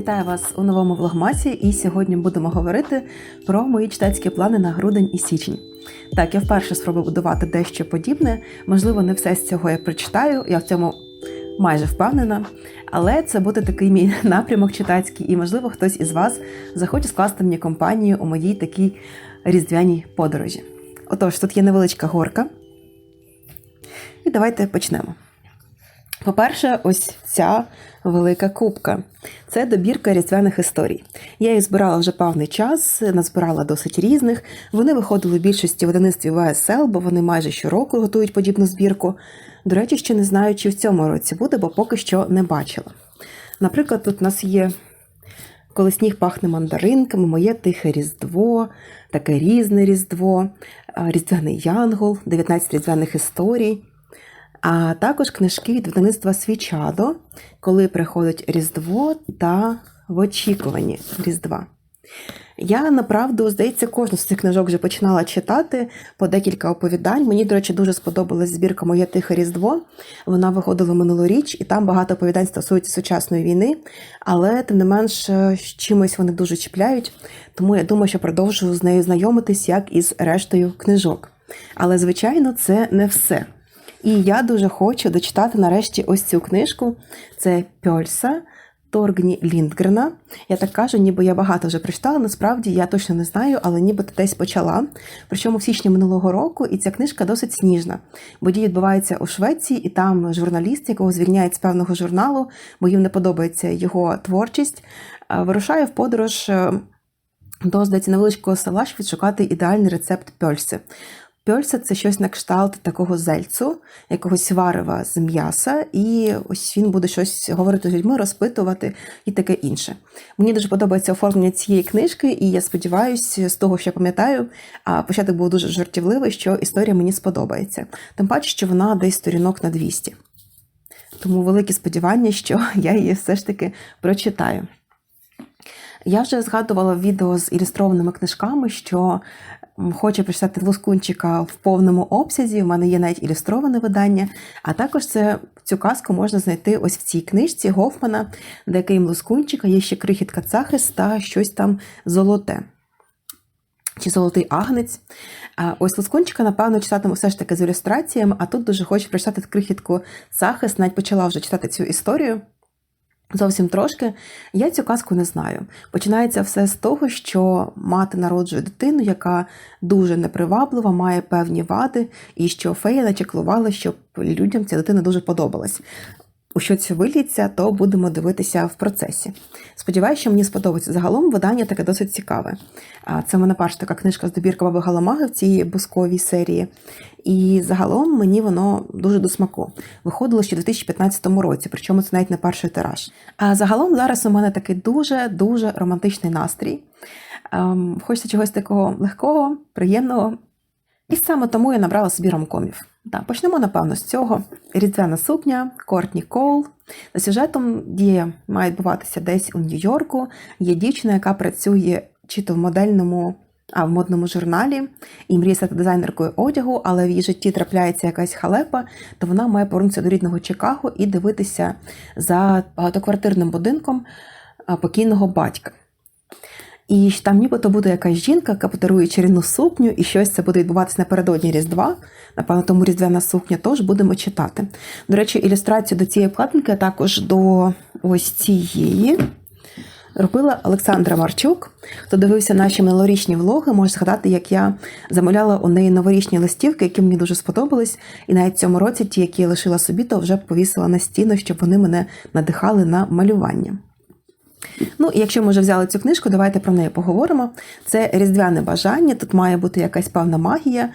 Вітаю вас у новому влогмасі, і сьогодні будемо говорити про мої читацькі плани на грудень і січень. Так, я вперше спробую будувати дещо подібне. Можливо, не все з цього я прочитаю, я в цьому майже впевнена. Але це буде такий мій напрямок читацький, і, можливо, хтось із вас захоче скласти мені компанію у моїй такій різдвяній подорожі. Отож, тут є невеличка горка. І давайте почнемо. По-перше, ось ця велика кубка. Це добірка різдвяних історій. Я їх збирала вже певний час, назбирала досить різних. Вони виходили в більшості в видавництві ВСЛ, бо вони майже щороку готують подібну збірку. До речі, ще не знаю, чи в цьому році буде, бо поки що не бачила. Наприклад, тут у нас є коли сніг пахне мандаринками, моє тихе Різдво, таке різне Різдво, Різдвяний Янгол, 19 різдвяних історій. А також книжки від видавництва Свічадо, коли приходить Різдво та в очікуванні Різдва. Я направду, здається, кожну з цих книжок вже починала читати по декілька оповідань. Мені, до речі, дуже сподобалась збірка Моє тихе Різдво. Вона виходила минулоріч, і там багато оповідань стосуються сучасної війни, але тим не менш чимось вони дуже чіпляють. Тому я думаю, що продовжую з нею знайомитись, як і з рештою книжок. Але, звичайно, це не все. І я дуже хочу дочитати нарешті ось цю книжку. Це Пьольса Торгні Ліндгрена. Я так кажу, ніби я багато вже прочитала. Насправді я точно не знаю, але ніби десь почала. Причому в січні минулого року, і ця книжка досить сніжна. Бо дії відбуваються у Швеції, і там журналіст, якого звільняють з певного журналу, бо їм не подобається його творчість, вирушає в подорож. До здається, невеличкого села, щоб відшукати ідеальний рецепт пьольси. Пьольса це щось на кшталт такого зельцу, якогось варева з м'яса, і ось він буде щось говорити з людьми, розпитувати і таке інше. Мені дуже подобається оформлення цієї книжки, і я сподіваюся, з того, що я пам'ятаю, початок був дуже жартівливий, що історія мені сподобається. Тим паче, що вона десь сторінок на 200. Тому великі сподівання, що я її все ж таки прочитаю. Я вже згадувала відео з ілюстрованими книжками, що хочу прочитати Лускунчика в повному обсязі. У мене є навіть ілюстроване видання. А також це цю казку можна знайти ось в цій книжці Гофмана, де крім Лускунчика є ще крихітка Цахис та щось там золоте. Чи золотий агнець. Ось Лускунчика, напевно, читатиму все ж таки з ілюстраціями, а тут дуже хочу прочитати крихітку Цахис, навіть почала вже читати цю історію. Зовсім трошки я цю казку не знаю. Починається все з того, що мати народжує дитину, яка дуже неприваблива, має певні вади, і що фея начеклувала, щоб людям ця дитина дуже подобалась. У що це виліться, то будемо дивитися в процесі. Сподіваюся, що мені сподобається. Загалом видання таке досить цікаве. Це в мене перша така книжка з добірка Баби Галамаги в цій бусковій серії. І загалом мені воно дуже до смаку. Виходило ще у 2015 році, причому це навіть не перший тираж. А загалом зараз у мене такий дуже-дуже романтичний настрій. Ем, хочеться чогось такого легкого, приємного. І саме тому я набрала собі ромкомів. Так, почнемо, напевно, з цього. Різдвяна сукня, Кортні Коул. За сюжетом дія має відбуватися десь у Нью-Йорку. Є дівчина, яка працює чи то в модельному, а в модному журналі і мріє стати дизайнеркою одягу, але в її житті трапляється якась халепа, то вона має повернутися до рідного Чикаго і дивитися за багатоквартирним будинком покійного батька. І там нібито буде якась жінка, яка подарує чарівну сукню, і щось це буде відбуватися напередодні Різдва. Напевно, тому різдвяна сукня теж будемо читати. До речі, ілюстрацію до цієї платинки, а також до ось цієї. Робила Олександра Марчук. Хто дивився наші минулорічні влоги, може згадати, як я замовляла у неї новорічні листівки, які мені дуже сподобались. І навіть в цьому році ті, які я лишила собі, то вже повісила на стіну, щоб вони мене надихали на малювання. Ну, і якщо ми вже взяли цю книжку, давайте про неї поговоримо. Це різдвяне бажання, тут має бути якась певна магія.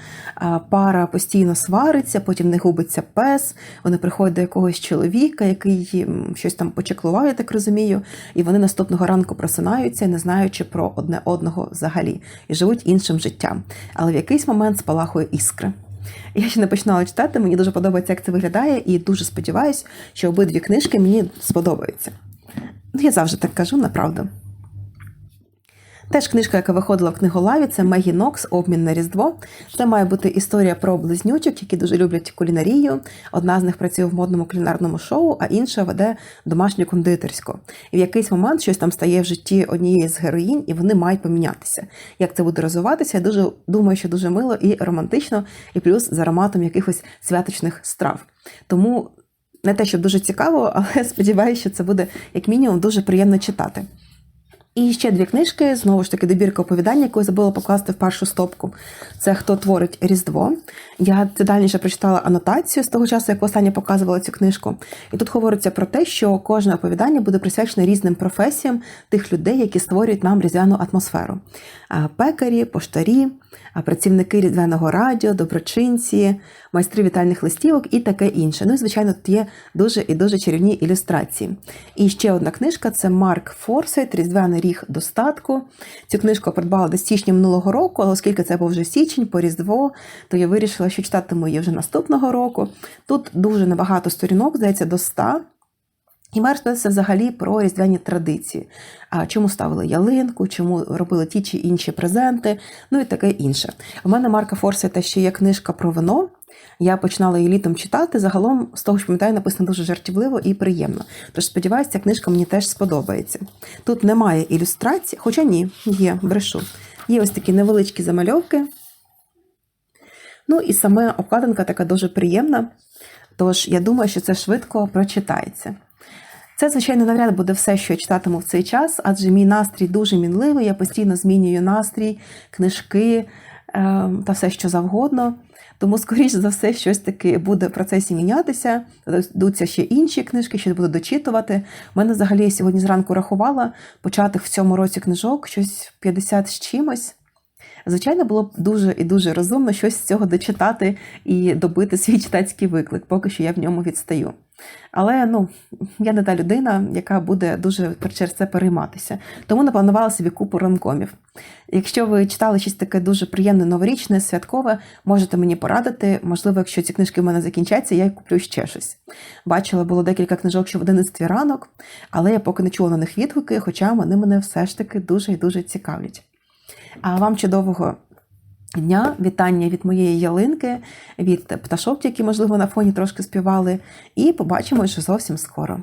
Пара постійно свариться, потім не губиться пес, вони приходять до якогось чоловіка, який щось там почеклуває, так розумію, і вони наступного ранку просинаються, не знаючи про одне одного взагалі, і живуть іншим життям. Але в якийсь момент спалахує іскра. Я ще не починала читати, мені дуже подобається, як це виглядає, і дуже сподіваюся, що обидві книжки мені сподобаються. Ну, я завжди так кажу, направду. Теж книжка, яка виходила в книголаві, це Мегі Нокс Обмін на Різдво. Це має бути історія про близнючок, які дуже люблять кулінарію. Одна з них працює в модному кулінарному шоу, а інша веде домашню кондитерську. І в якийсь момент щось там стає в житті однієї з героїнь, і вони мають помінятися. Як це буде розвиватися, я дуже думаю, що дуже мило і романтично, і плюс з ароматом якихось святочних страв. Тому не те, що дуже цікаво, але сподіваюся, що це буде як мінімум дуже приємно читати. І ще дві книжки, знову ж таки, добірка оповідання, яку я забула покласти в першу стопку. Це хто творить Різдво. Я детальніше прочитала анотацію з того часу, як останнє показувала цю книжку. І тут говориться про те, що кожне оповідання буде присвячене різним професіям тих людей, які створюють нам різдвяну атмосферу: пекарі, поштарі, працівники різдвяного радіо, доброчинці, майстри вітальних листівок і таке інше. Ну і звичайно, тут є дуже і дуже чарівні ілюстрації. І ще одна книжка це Марк Форсайт Різдвяний ріг достатку. Цю книжку придбала десь в січні минулого року, але оскільки це був вже січень по Різдво, то я вирішила, що читатиму її вже наступного року. Тут дуже небагато сторінок, здається, до 100. І має розповідатися взагалі про різдвяні традиції. А чому ставили ялинку, чому робили ті чи інші презенти, ну і таке інше. У мене Марка Форсайта ще є книжка про вино. Я починала її літом читати. Загалом, з того, що пам'ятаю, написано дуже жартівливо і приємно. Тож сподіваюся, ця книжка мені теж сподобається. Тут немає ілюстрацій, хоча ні, є, брешу. Є ось такі невеличкі замальовки. Ну і саме обкладинка така дуже приємна. Тож я думаю, що це швидко прочитається. Це, звичайно, навряд буде все, що я читатиму в цей час, адже мій настрій дуже мінливий, я постійно змінюю настрій, книжки та все, що завгодно. Тому, скоріш за все, щось таки буде в процесі мінятися. Дадуться ще інші книжки, що буду дочитувати. У мене взагалі я сьогодні зранку рахувала початих в цьому році книжок, щось 50 з чимось. Звичайно, було б дуже і дуже розумно щось з цього дочитати і добити свій читацький виклик, поки що я в ньому відстаю. Але ну, я не та людина, яка буде дуже через це перейматися. Тому напланувала собі купу ромкомів. Якщо ви читали щось таке дуже приємне, новорічне, святкове, можете мені порадити. Можливо, якщо ці книжки в мене закінчаться, я куплю ще щось. Бачила, було декілька книжок, що в 11 ранок, але я поки не чула на них відгуки, хоча вони мене все ж таки дуже і дуже цікавлять. А вам чудового дня, вітання від моєї ялинки, від пташок, які, можливо, на фоні трошки співали. І побачимо вже зовсім скоро.